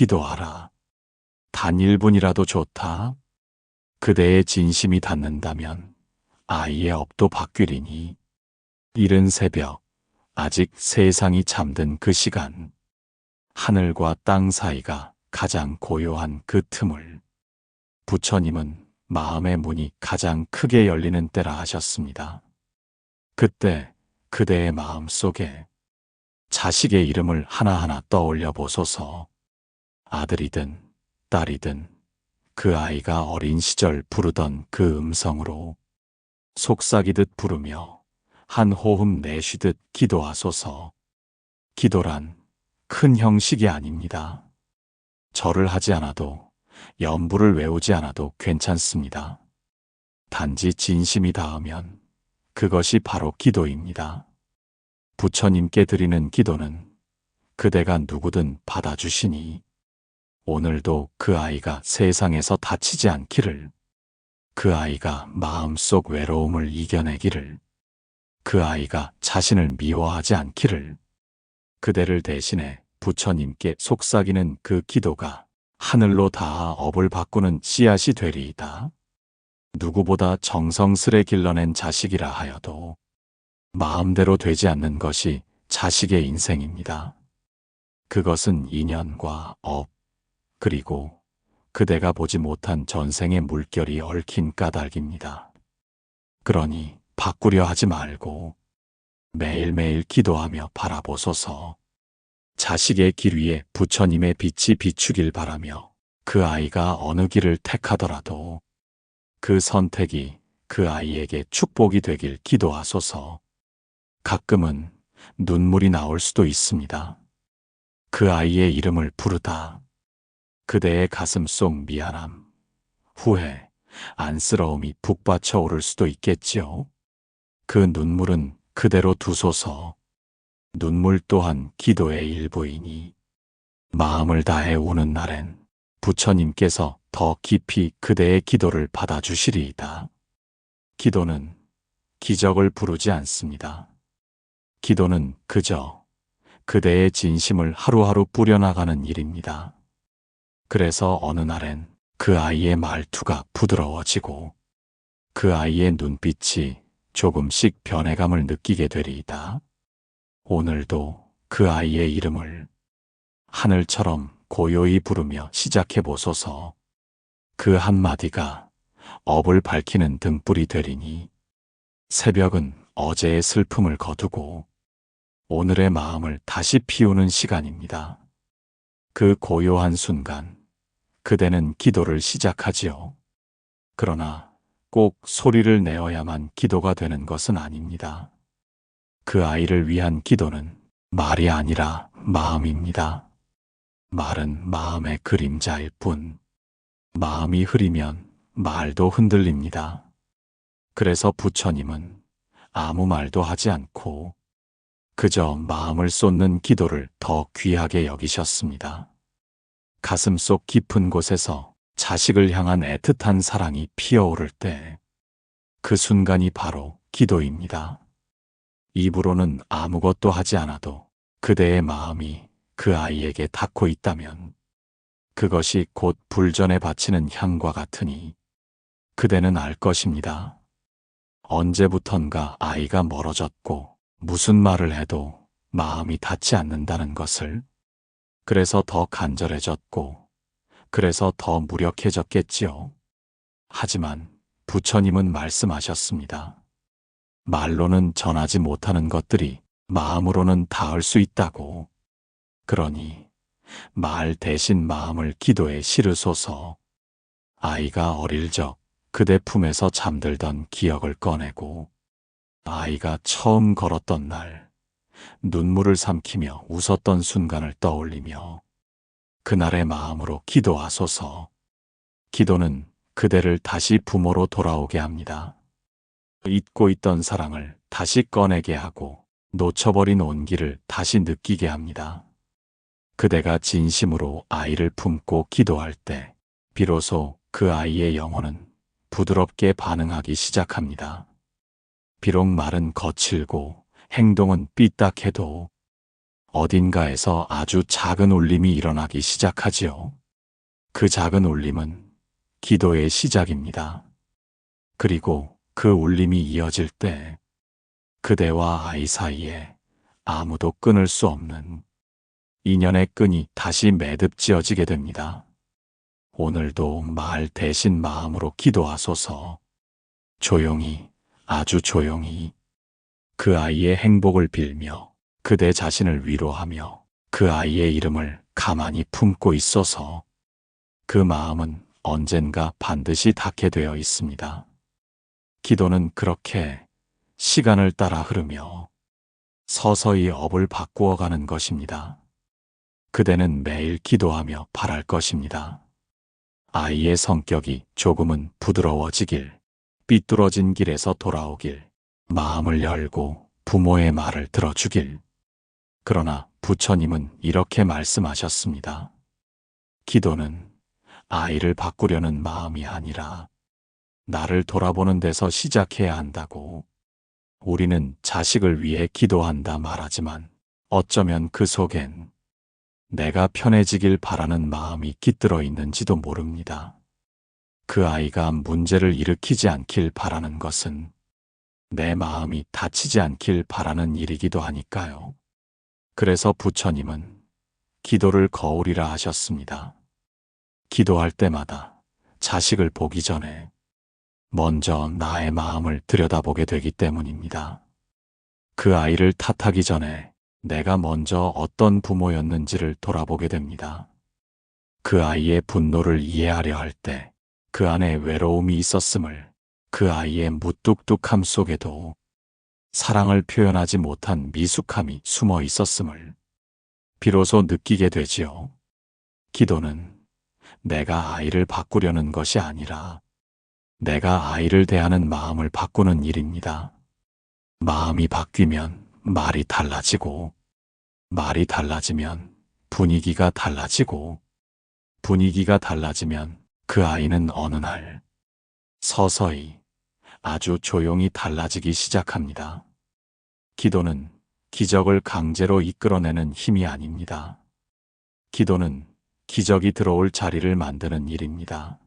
기도하라. 단 1분이라도 좋다. 그대의 진심이 닿는다면 아이의 업도 바뀌리니 이른 새벽 아직 세상이 잠든 그 시간 하늘과 땅 사이가 가장 고요한 그 틈을 부처님은 마음의 문이 가장 크게 열리는 때라 하셨습니다. 그때 그대의 마음 속에 자식의 이름을 하나하나 떠올려 보소서 아들이든 딸이든 그 아이가 어린 시절 부르던 그 음성으로 속삭이듯 부르며 한 호흡 내쉬듯 기도하소서. 기도란 큰 형식이 아닙니다. 절을 하지 않아도 연부를 외우지 않아도 괜찮습니다. 단지 진심이 닿으면 그것이 바로 기도입니다. 부처님께 드리는 기도는 그대가 누구든 받아주시니 오늘도 그 아이가 세상에서 다치지 않기를, 그 아이가 마음속 외로움을 이겨내기를, 그 아이가 자신을 미워하지 않기를, 그대를 대신해 부처님께 속삭이는 그 기도가 하늘로 닿아 업을 바꾸는 씨앗이 되리이다. 누구보다 정성스레 길러낸 자식이라 하여도 마음대로 되지 않는 것이 자식의 인생입니다. 그것은 인연과 업, 그리고 그대가 보지 못한 전생의 물결이 얽힌 까닭입니다. 그러니 바꾸려 하지 말고 매일매일 기도하며 바라보소서. 자식의 길 위에 부처님의 빛이 비추길 바라며 그 아이가 어느 길을 택하더라도 그 선택이 그 아이에게 축복이 되길 기도하소서. 가끔은 눈물이 나올 수도 있습니다. 그 아이의 이름을 부르다. 그대의 가슴 속 미안함, 후회, 안쓰러움이 북받쳐 오를 수도 있겠지요. 그 눈물은 그대로 두소서. 눈물 또한 기도의 일부이니 마음을 다해 우는 날엔 부처님께서 더 깊이 그대의 기도를 받아주시리이다. 기도는 기적을 부르지 않습니다. 기도는 그저 그대의 진심을 하루하루 뿌려나가는 일입니다. 그래서 어느 날엔 그 아이의 말투가 부드러워지고 그 아이의 눈빛이 조금씩 변해감을 느끼게 되리이다. 오늘도 그 아이의 이름을 하늘처럼 고요히 부르며 시작해 보소서. 그 한마디가 업을 밝히는 등불이 되리니 새벽은 어제의 슬픔을 거두고 오늘의 마음을 다시 피우는 시간입니다. 그 고요한 순간 그대는 기도를 시작하지요. 그러나 꼭 소리를 내어야만 기도가 되는 것은 아닙니다. 그 아이를 위한 기도는 말이 아니라 마음입니다. 말은 마음의 그림자일 뿐, 마음이 흐리면 말도 흔들립니다. 그래서 부처님은 아무 말도 하지 않고 그저 마음을 쏟는 기도를 더 귀하게 여기셨습니다. 가슴 속 깊은 곳에서 자식을 향한 애틋한 사랑이 피어오를 때, 그 순간이 바로 기도입니다. 입으로는 아무것도 하지 않아도 그대의 마음이 그 아이에게 닿고 있다면, 그것이 곧 불전에 바치는 향과 같으니, 그대는 알 것입니다. 언제부턴가 아이가 멀어졌고, 무슨 말을 해도 마음이 닿지 않는다는 것을 그래서 더 간절해졌고, 그래서 더 무력해졌겠지요. 하지만 부처님은 말씀하셨습니다. 말로는 전하지 못하는 것들이 마음으로는 닿을 수 있다고. 그러니 말 대신 마음을 기도에 실으소서. 아이가 어릴 적 그대 품에서 잠들던 기억을 꺼내고 아이가 처음 걸었던 날 눈물을 삼키며 웃었던 순간을 떠올리며 그날의 마음으로 기도하소서. 기도는 그대를 다시 부모로 돌아오게 합니다. 잊고 있던 사랑을 다시 꺼내게 하고 놓쳐버린 온기를 다시 느끼게 합니다. 그대가 진심으로 아이를 품고 기도할 때 비로소 그 아이의 영혼은 부드럽게 반응하기 시작합니다. 비록 말은 거칠고 행동은 삐딱해도 어딘가에서 아주 작은 울림이 일어나기 시작하지요. 그 작은 울림은 기도의 시작입니다. 그리고 그 울림이 이어질 때 그대와 아이 사이에 아무도 끊을 수 없는 인연의 끈이 다시 매듭지어지게 됩니다. 오늘도 말 대신 마음으로 기도하소서. 조용히, 아주 조용히 그 아이의 행복을 빌며 그대 자신을 위로하며 그 아이의 이름을 가만히 품고 있어서 그 마음은 언젠가 반드시 닿게 되어 있습니다. 기도는 그렇게 시간을 따라 흐르며 서서히 업을 바꾸어 가는 것입니다. 그대는 매일 기도하며 바랄 것입니다. 아이의 성격이 조금은 부드러워지길, 삐뚤어진 길에서 돌아오길, 마음을 열고 부모의 말을 들어주길. 그러나 부처님은 이렇게 말씀하셨습니다. 기도는 아이를 바꾸려는 마음이 아니라 나를 돌아보는 데서 시작해야 한다고. 우리는 자식을 위해 기도한다 말하지만 어쩌면 그 속엔 내가 편해지길 바라는 마음이 깃들어 있는지도 모릅니다. 그 아이가 문제를 일으키지 않길 바라는 것은 내 마음이 다치지 않길 바라는 일이기도 하니까요. 그래서 부처님은 기도를 거울이라 하셨습니다. 기도할 때마다 자식을 보기 전에 먼저 나의 마음을 들여다보게 되기 때문입니다. 그 아이를 탓하기 전에 내가 먼저 어떤 부모였는지를 돌아보게 됩니다. 그 아이의 분노를 이해하려 할 때 그 안에 외로움이 있었음을 그 아이의 무뚝뚝함 속에도 사랑을 표현하지 못한 미숙함이 숨어 있었음을 비로소 느끼게 되지요. 기도는 내가 아이를 바꾸려는 것이 아니라 내가 아이를 대하는 마음을 바꾸는 일입니다. 마음이 바뀌면 말이 달라지고, 말이 달라지면 분위기가 달라지고, 분위기가 달라지면 그 아이는 어느 날 서서히 아주 조용히 달라지기 시작합니다. 기도는 기적을 강제로 이끌어내는 힘이 아닙니다. 기도는 기적이 들어올 자리를 만드는 일입니다.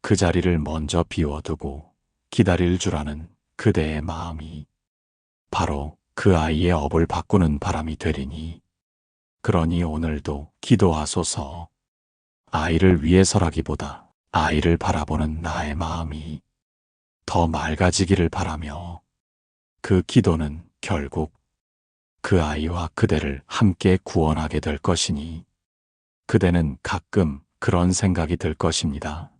그 자리를 먼저 비워두고 기다릴 줄 아는 그대의 마음이 바로 그 아이의 업을 바꾸는 바람이 되리니 그러니 오늘도 기도하소서 아이를 위해서라기보다 아이를 바라보는 나의 마음이 더 맑아지기를 바라며 그 기도는 결국 그 아이와 그대를 함께 구원하게 될 것이니 그대는 가끔 그런 생각이 들 것입니다.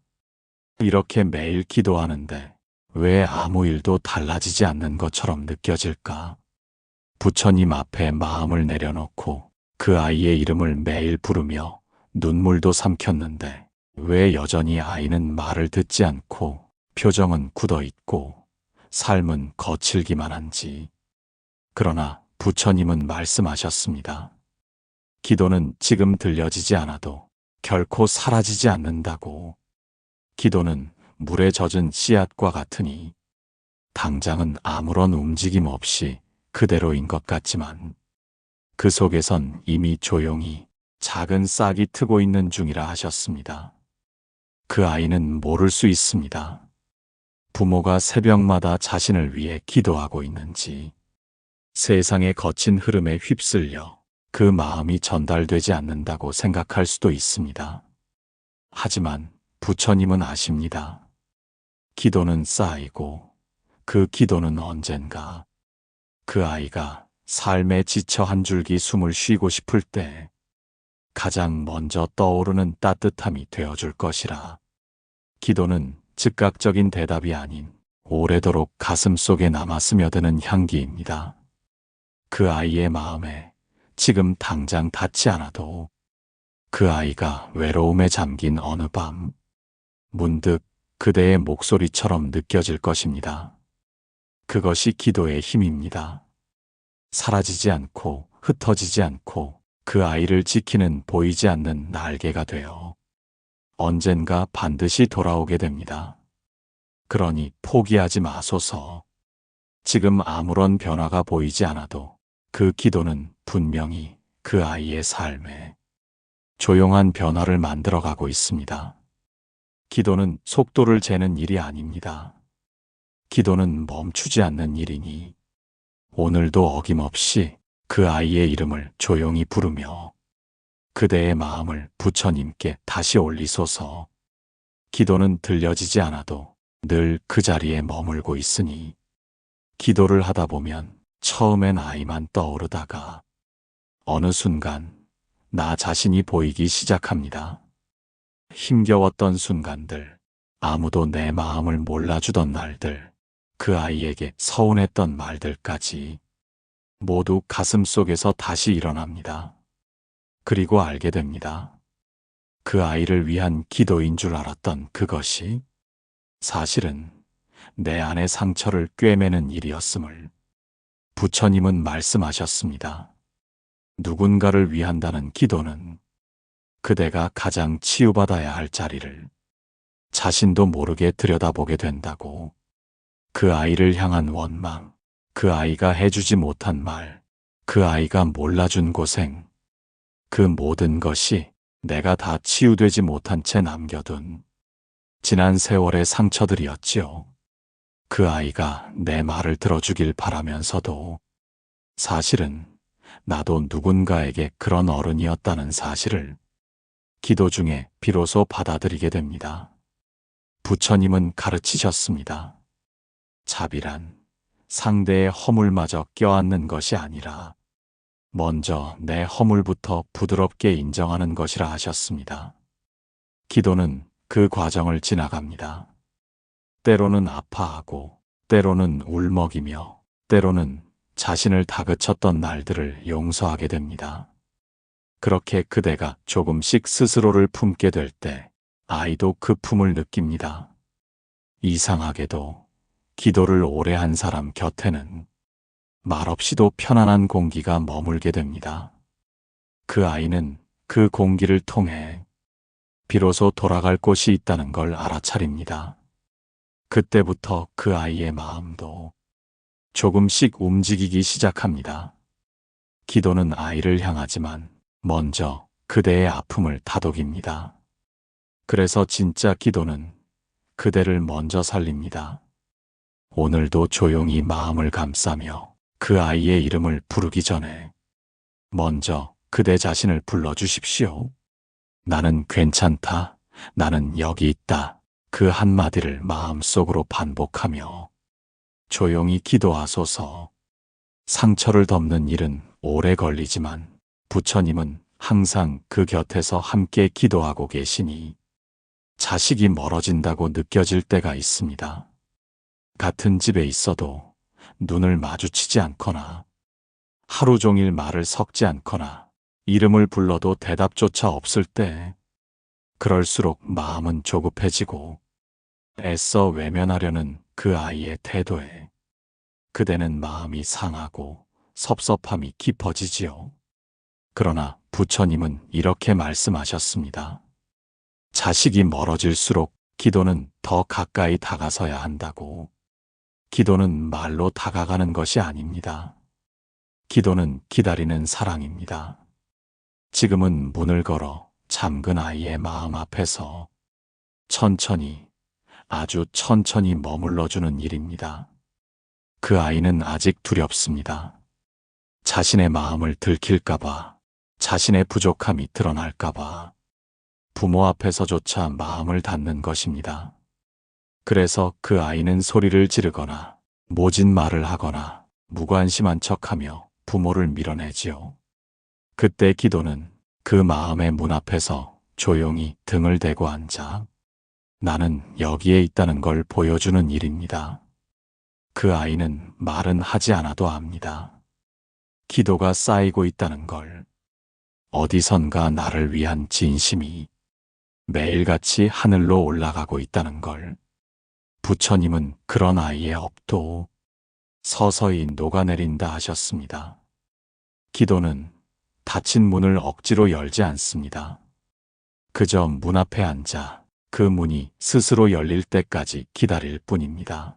이렇게 매일 기도하는데 왜 아무 일도 달라지지 않는 것처럼 느껴질까? 부처님 앞에 마음을 내려놓고 그 아이의 이름을 매일 부르며 눈물도 삼켰는데 왜 여전히 아이는 말을 듣지 않고 표정은 굳어 있고 삶은 거칠기만 한지. 그러나 부처님은 말씀하셨습니다. 기도는 지금 들려지지 않아도 결코 사라지지 않는다고. 기도는 물에 젖은 씨앗과 같으니 당장은 아무런 움직임 없이 그대로인 것 같지만 그 속에선 이미 조용히 작은 싹이 트고 있는 중이라 하셨습니다. 그 아이는 모를 수 있습니다. 부모가 새벽마다 자신을 위해 기도하고 있는지 세상의 거친 흐름에 휩쓸려 그 마음이 전달되지 않는다고 생각할 수도 있습니다. 하지만 부처님은 아십니다. 기도는 쌓이고 그 기도는 언젠가 그 아이가 삶에 지쳐 한 줄기 숨을 쉬고 싶을 때 가장 먼저 떠오르는 따뜻함이 되어줄 것이라. 기도는 즉각적인 대답이 아닌 오래도록 가슴 속에 남아 스며드는 향기입니다. 그 아이의 마음에 지금 당장 닿지 않아도 그 아이가 외로움에 잠긴 어느 밤 문득 그대의 목소리처럼 느껴질 것입니다. 그것이 기도의 힘입니다. 사라지지 않고 흩어지지 않고 그 아이를 지키는 보이지 않는 날개가 되어 언젠가 반드시 돌아오게 됩니다. 그러니 포기하지 마소서. 지금 아무런 변화가 보이지 않아도 그 기도는 분명히 그 아이의 삶에 조용한 변화를 만들어가고 있습니다. 기도는 속도를 재는 일이 아닙니다. 기도는 멈추지 않는 일이니 오늘도 어김없이 그 아이의 이름을 조용히 부르며 그대의 마음을 부처님께 다시 올리소서. 기도는 들려지지 않아도 늘 그 자리에 머물고 있으니 기도를 하다 보면 처음엔 아이만 떠오르다가 어느 순간 나 자신이 보이기 시작합니다. 힘겨웠던 순간들, 아무도 내 마음을 몰라주던 날들, 그 아이에게 서운했던 말들까지 모두 가슴 속에서 다시 일어납니다. 그리고 알게 됩니다. 그 아이를 위한 기도인 줄 알았던 그것이 사실은 내 안의 상처를 꿰매는 일이었음을 부처님은 말씀하셨습니다. 누군가를 위한다는 기도는 그대가 가장 치유받아야 할 자리를 자신도 모르게 들여다보게 된다고 그 아이를 향한 원망, 그 아이가 해주지 못한 말, 그 아이가 몰라준 고생, 그 모든 것이 내가 다 치유되지 못한 채 남겨둔 지난 세월의 상처들이었지요. 그 아이가 내 말을 들어주길 바라면서도 사실은 나도 누군가에게 그런 어른이었다는 사실을 기도 중에 비로소 받아들이게 됩니다. 부처님은 가르치셨습니다. 자비란 상대의 허물마저 껴안는 것이 아니라 먼저 내 허물부터 부드럽게 인정하는 것이라 하셨습니다. 기도는 그 과정을 지나갑니다. 때로는 아파하고, 때로는 울먹이며, 때로는 자신을 다그쳤던 날들을 용서하게 됩니다. 그렇게 그대가 조금씩 스스로를 품게 될 때 아이도 그 품을 느낍니다. 이상하게도 기도를 오래 한 사람 곁에는 말없이도 편안한 공기가 머물게 됩니다. 그 아이는 그 공기를 통해 비로소 돌아갈 곳이 있다는 걸 알아차립니다. 그때부터 그 아이의 마음도 조금씩 움직이기 시작합니다. 기도는 아이를 향하지만 먼저 그대의 아픔을 다독입니다. 그래서 진짜 기도는 그대를 먼저 살립니다. 오늘도 조용히 마음을 감싸며 그 아이의 이름을 부르기 전에 먼저 그대 자신을 불러주십시오. 나는 괜찮다. 나는 여기 있다. 그 한마디를 마음속으로 반복하며 조용히 기도하소서. 상처를 덮는 일은 오래 걸리지만 부처님은 항상 그 곁에서 함께 기도하고 계시니 자식이 멀어진다고 느껴질 때가 있습니다. 같은 집에 있어도 눈을 마주치지 않거나 하루 종일 말을 섞지 않거나 이름을 불러도 대답조차 없을 때 그럴수록 마음은 조급해지고 애써 외면하려는 그 아이의 태도에 그대는 마음이 상하고 섭섭함이 깊어지지요. 그러나 부처님은 이렇게 말씀하셨습니다. 자식이 멀어질수록 기도는 더 가까이 다가서야 한다고. 기도는 말로 다가가는 것이 아닙니다. 기도는 기다리는 사랑입니다. 지금은 문을 걸어 잠근 아이의 마음 앞에서 천천히, 아주 천천히 머물러주는 일입니다. 그 아이는 아직 두렵습니다. 자신의 마음을 들킬까봐, 자신의 부족함이 드러날까봐, 부모 앞에서조차 마음을 닫는 것입니다. 그래서 그 아이는 소리를 지르거나, 모진 말을 하거나, 무관심한 척하며 부모를 밀어내지요. 그때 기도는 그 마음의 문 앞에서 조용히 등을 대고 앉아 나는 여기에 있다는 걸 보여주는 일입니다. 그 아이는 말은 하지 않아도 압니다. 기도가 쌓이고 있다는 걸, 어디선가 나를 위한 진심이 매일같이 하늘로 올라가고 있다는 걸, 부처님은 그런 아이의 업도 서서히 녹아내린다 하셨습니다. 기도는 닫힌 문을 억지로 열지 않습니다. 그저 문 앞에 앉아 그 문이 스스로 열릴 때까지 기다릴 뿐입니다.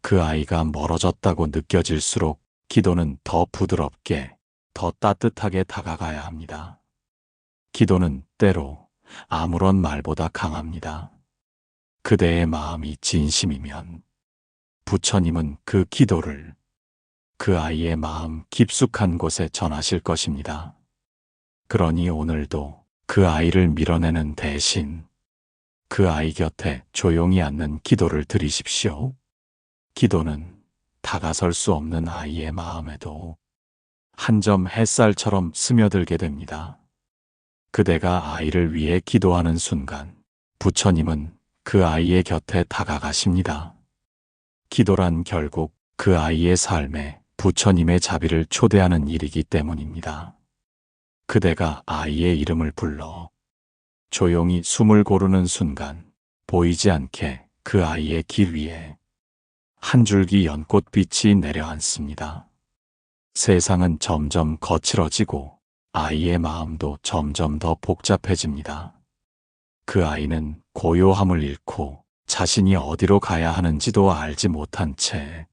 그 아이가 멀어졌다고 느껴질수록 기도는 더 부드럽게, 더 따뜻하게 다가가야 합니다. 기도는 때로 아무런 말보다 강합니다. 그대의 마음이 진심이면 부처님은 그 기도를 그 아이의 마음 깊숙한 곳에 전하실 것입니다. 그러니 오늘도 그 아이를 밀어내는 대신 그 아이 곁에 조용히 앉는 기도를 드리십시오. 기도는 다가설 수 없는 아이의 마음에도 한 점 햇살처럼 스며들게 됩니다. 그대가 아이를 위해 기도하는 순간 부처님은 그 아이의 곁에 다가가십니다. 기도란 결국 그 아이의 삶에 부처님의 자비를 초대하는 일이기 때문입니다. 그대가 아이의 이름을 불러 조용히 숨을 고르는 순간 보이지 않게 그 아이의 길 위에 한 줄기 연꽃빛이 내려앉습니다. 세상은 점점 거칠어지고 아이의 마음도 점점 더 복잡해집니다. 그 아이는 고요함을 잃고 자신이 어디로 가야 하는지도 알지 못한 채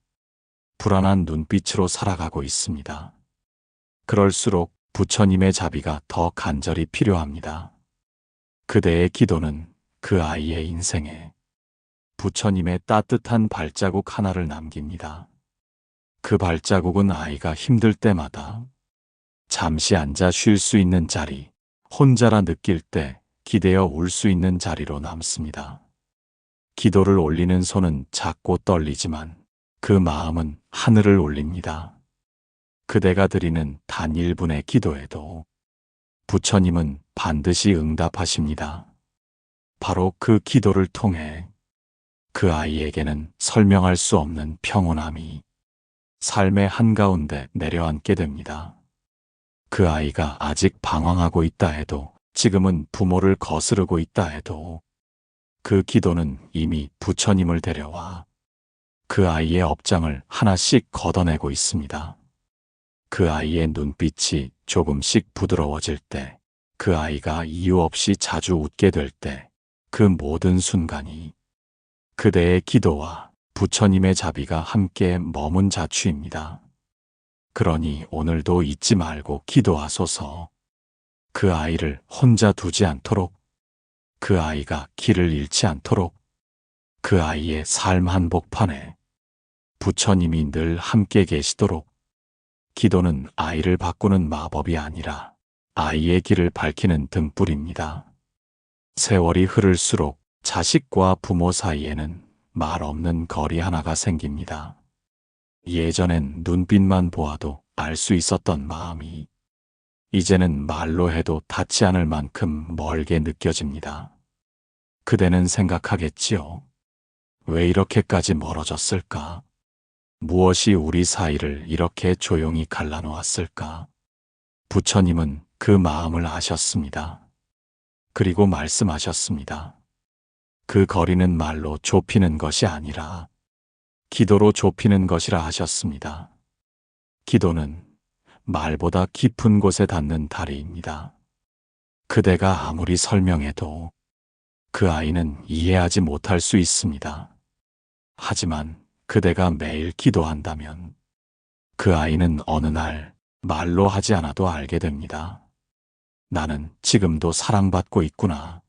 불안한 눈빛으로 살아가고 있습니다. 그럴수록 부처님의 자비가 더 간절히 필요합니다. 그대의 기도는 그 아이의 인생에 부처님의 따뜻한 발자국 하나를 남깁니다. 그 발자국은 아이가 힘들 때마다 잠시 앉아 쉴 수 있는 자리, 혼자라 느낄 때 기대어 울수 있는 자리로 남습니다. 기도를 올리는 손은 작고 떨리지만 그 마음은 하늘을 올립니다. 그대가 드리는 단 1분의 기도에도 부처님은 반드시 응답하십니다. 바로 그 기도를 통해 그 아이에게는 설명할 수 없는 평온함이 삶의 한가운데 내려앉게 됩니다. 그 아이가 아직 방황하고 있다 해도 지금은 부모를 거스르고 있다 해도 그 기도는 이미 부처님을 데려와 그 아이의 업장을 하나씩 걷어내고 있습니다. 그 아이의 눈빛이 조금씩 부드러워질 때, 그 아이가 이유 없이 자주 웃게 될 때, 그 모든 순간이 그대의 기도와 부처님의 자비가 함께 머문 자취입니다. 그러니 오늘도 잊지 말고 기도하소서. 그 아이를 혼자 두지 않도록, 그 아이가 길을 잃지 않도록, 그 아이의 삶 한복판에 부처님이 늘 함께 계시도록 기도는 아이를 바꾸는 마법이 아니라 아이의 길을 밝히는 등불입니다. 세월이 흐를수록 자식과 부모 사이에는 말 없는 거리 하나가 생깁니다. 예전엔 눈빛만 보아도 알 수 있었던 마음이 이제는 말로 해도 닿지 않을 만큼 멀게 느껴집니다. 그대는 생각하겠지요. 왜 이렇게까지 멀어졌을까? 무엇이 우리 사이를 이렇게 조용히 갈라놓았을까? 부처님은 그 마음을 아셨습니다. 그리고 말씀하셨습니다. 그 거리는 말로 좁히는 것이 아니라 기도로 좁히는 것이라 하셨습니다. 기도는 말보다 깊은 곳에 닿는 다리입니다. 그대가 아무리 설명해도 그 아이는 이해하지 못할 수 있습니다. 하지만 그대가 매일 기도한다면 그 아이는 어느 날 말로 하지 않아도 알게 됩니다. 나는 지금도 사랑받고 있구나.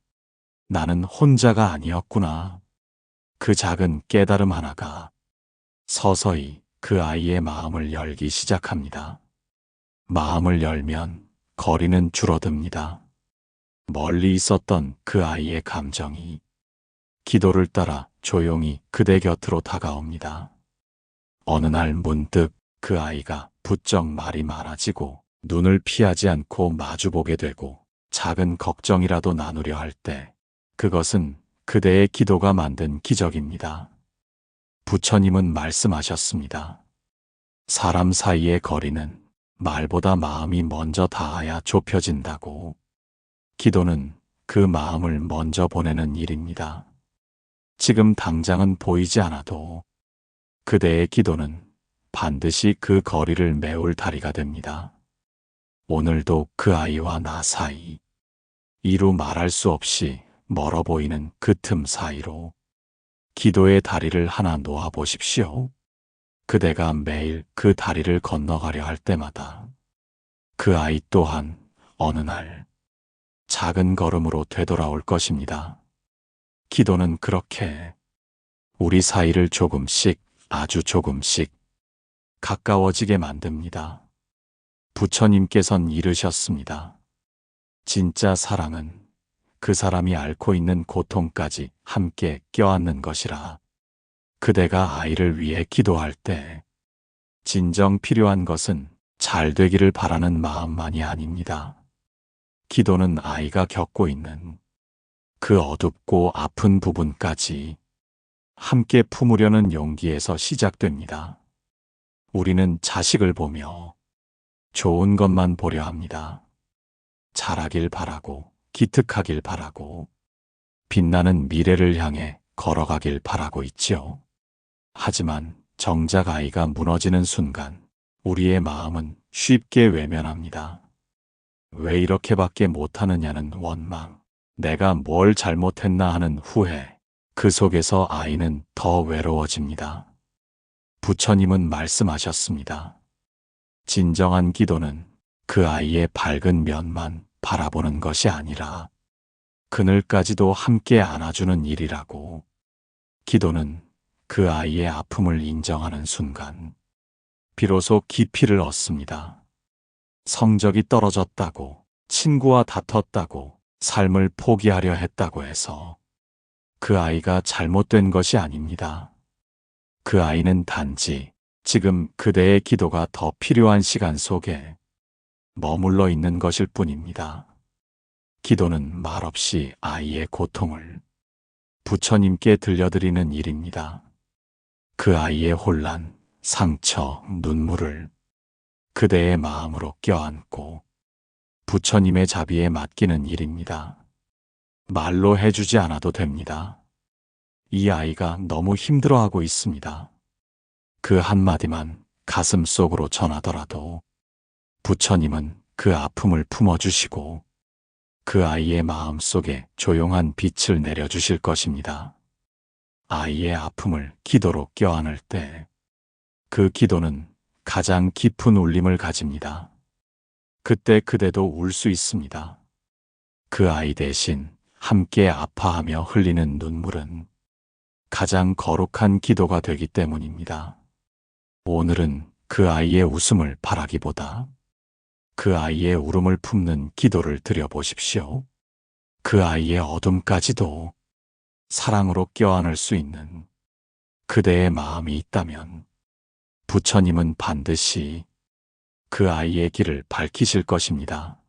나는 혼자가 아니었구나. 그 작은 깨달음 하나가 서서히 그 아이의 마음을 열기 시작합니다. 마음을 열면 거리는 줄어듭니다. 멀리 있었던 그 아이의 감정이 기도를 따라 조용히 그대 곁으로 다가옵니다. 어느 날 문득 그 아이가 부쩍 말이 많아지고 눈을 피하지 않고 마주보게 되고 작은 걱정이라도 나누려 할 때 그것은 그대의 기도가 만든 기적입니다. 부처님은 말씀하셨습니다. 사람 사이의 거리는 말보다 마음이 먼저 닿아야 좁혀진다고. 기도는 그 마음을 먼저 보내는 일입니다. 지금 당장은 보이지 않아도 그대의 기도는 반드시 그 거리를 메울 다리가 됩니다. 오늘도 그 아이와 나 사이, 이루 말할 수 없이 멀어 보이는 그 틈 사이로 기도의 다리를 하나 놓아 보십시오. 그대가 매일 그 다리를 건너가려 할 때마다 그 아이 또한 어느 날 작은 걸음으로 되돌아올 것입니다. 기도는 그렇게 우리 사이를 조금씩 아주 조금씩 가까워지게 만듭니다. 부처님께선 이르셨습니다. 진짜 사랑은 그 사람이 앓고 있는 고통까지 함께 껴안는 것이라. 그대가 아이를 위해 기도할 때 진정 필요한 것은 잘 되기를 바라는 마음만이 아닙니다. 기도는 아이가 겪고 있는 그 어둡고 아픈 부분까지 함께 품으려는 용기에서 시작됩니다. 우리는 자식을 보며 좋은 것만 보려 합니다. 잘하길 바라고, 기특하길 바라고, 빛나는 미래를 향해 걸어가길 바라고 있지요. 하지만 정작 아이가 무너지는 순간 우리의 마음은 쉽게 외면합니다. 왜 이렇게밖에 못하느냐는 원망, 내가 뭘 잘못했나 하는 후회, 그 속에서 아이는 더 외로워집니다. 부처님은 말씀하셨습니다. 진정한 기도는 그 아이의 밝은 면만 바라보는 것이 아니라 그늘까지도 함께 안아주는 일이라고. 기도는 그 아이의 아픔을 인정하는 순간 비로소 깊이를 얻습니다. 성적이 떨어졌다고, 친구와 다퉜다고, 삶을 포기하려 했다고 해서 그 아이가 잘못된 것이 아닙니다. 그 아이는 단지 지금 그대의 기도가 더 필요한 시간 속에 머물러 있는 것일 뿐입니다. 기도는 말없이 아이의 고통을 부처님께 들려드리는 일입니다. 그 아이의 혼란, 상처, 눈물을 그대의 마음으로 껴안고 부처님의 자비에 맡기는 일입니다. 말로 해주지 않아도 됩니다. 이 아이가 너무 힘들어하고 있습니다. 그 한마디만 가슴 속으로 전하더라도 부처님은 그 아픔을 품어주시고 그 아이의 마음 속에 조용한 빛을 내려주실 것입니다. 아이의 아픔을 기도로 껴안을 때 그 기도는 가장 깊은 울림을 가집니다. 그때 그대도 울 수 있습니다. 그 아이 대신 함께 아파하며 흘리는 눈물은 가장 거룩한 기도가 되기 때문입니다. 오늘은 그 아이의 웃음을 바라기보다 그 아이의 울음을 품는 기도를 드려보십시오. 그 아이의 어둠까지도 사랑으로 껴안을 수 있는 그대의 마음이 있다면 부처님은 반드시 그 아이의 길을 밝히실 것입니다.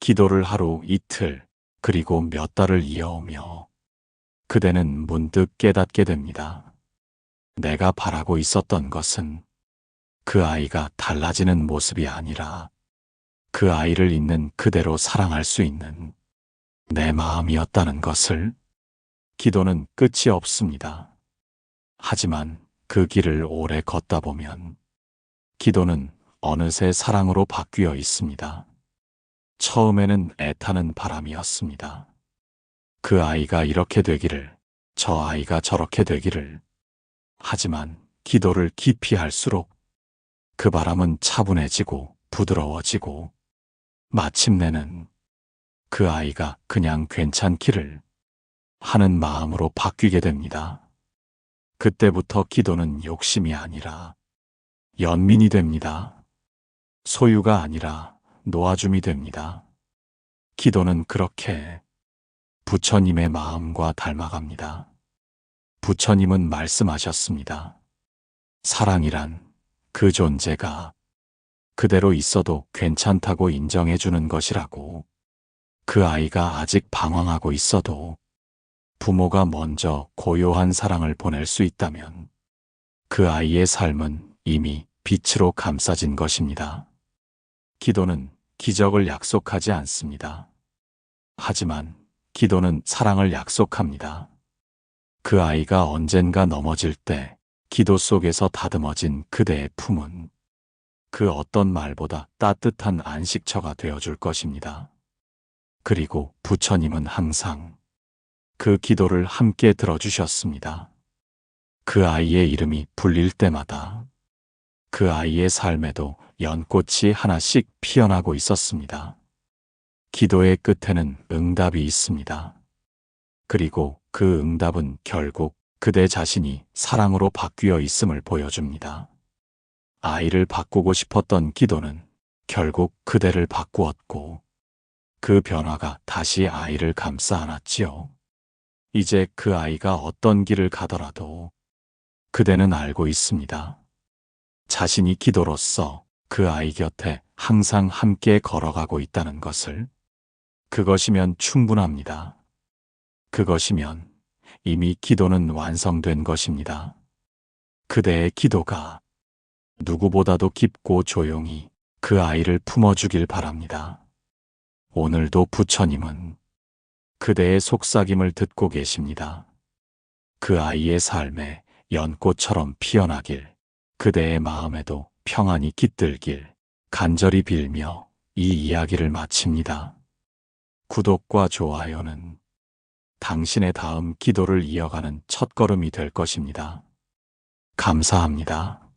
기도를 하루 이틀 그리고 몇 달을 이어오며 그대는 문득 깨닫게 됩니다. 내가 바라고 있었던 것은 그 아이가 달라지는 모습이 아니라 그 아이를 있는 그대로 사랑할 수 있는 내 마음이었다는 것을 기도는 끝이 없습니다. 하지만 그 길을 오래 걷다 보면 기도는 어느새 사랑으로 바뀌어 있습니다. 처음에는 애타는 바람이었습니다. 그 아이가 이렇게 되기를, 저 아이가 저렇게 되기를. 하지만 기도를 깊이 할수록 그 바람은 차분해지고 부드러워지고 마침내는 그 아이가 그냥 괜찮기를 하는 마음으로 바뀌게 됩니다. 그때부터 기도는 욕심이 아니라 연민이 됩니다. 소유가 아니라 놓아줌이 됩니다. 기도는 그렇게 부처님의 마음과 닮아갑니다. 부처님은 말씀하셨습니다. 사랑이란 그 존재가 그대로 있어도 괜찮다고 인정해주는 것이라고. 그 아이가 아직 방황하고 있어도 부모가 먼저 고요한 사랑을 보낼 수 있다면 그 아이의 삶은 이미 빛으로 감싸진 것입니다. 기도는 기적을 약속하지 않습니다. 하지만 기도는 사랑을 약속합니다. 그 아이가 언젠가 넘어질 때 기도 속에서 다듬어진 그대의 품은 그 어떤 말보다 따뜻한 안식처가 되어줄 것입니다. 그리고 부처님은 항상 그 기도를 함께 들어주셨습니다. 그 아이의 이름이 불릴 때마다 그 아이의 삶에도 연꽃이 하나씩 피어나고 있었습니다. 기도의 끝에는 응답이 있습니다. 그리고 그 응답은 결국 그대 자신이 사랑으로 바뀌어 있음을 보여줍니다. 아이를 바꾸고 싶었던 기도는 결국 그대를 바꾸었고 그 변화가 다시 아이를 감싸 안았지요. 이제 그 아이가 어떤 길을 가더라도 그대는 알고 있습니다. 자신이 기도로서 그 아이 곁에 항상 함께 걸어가고 있다는 것을 그것이면 충분합니다. 그것이면 이미 기도는 완성된 것입니다. 그대의 기도가 누구보다도 깊고 조용히 그 아이를 품어주길 바랍니다. 오늘도 부처님은 그대의 속삭임을 듣고 계십니다. 그 아이의 삶에 연꽃처럼 피어나길, 그대의 마음에도 평안이 깃들길 간절히 빌며 이 이야기를 마칩니다. 구독과 좋아요는 당신의 다음 기도를 이어가는 첫걸음이 될 것입니다. 감사합니다.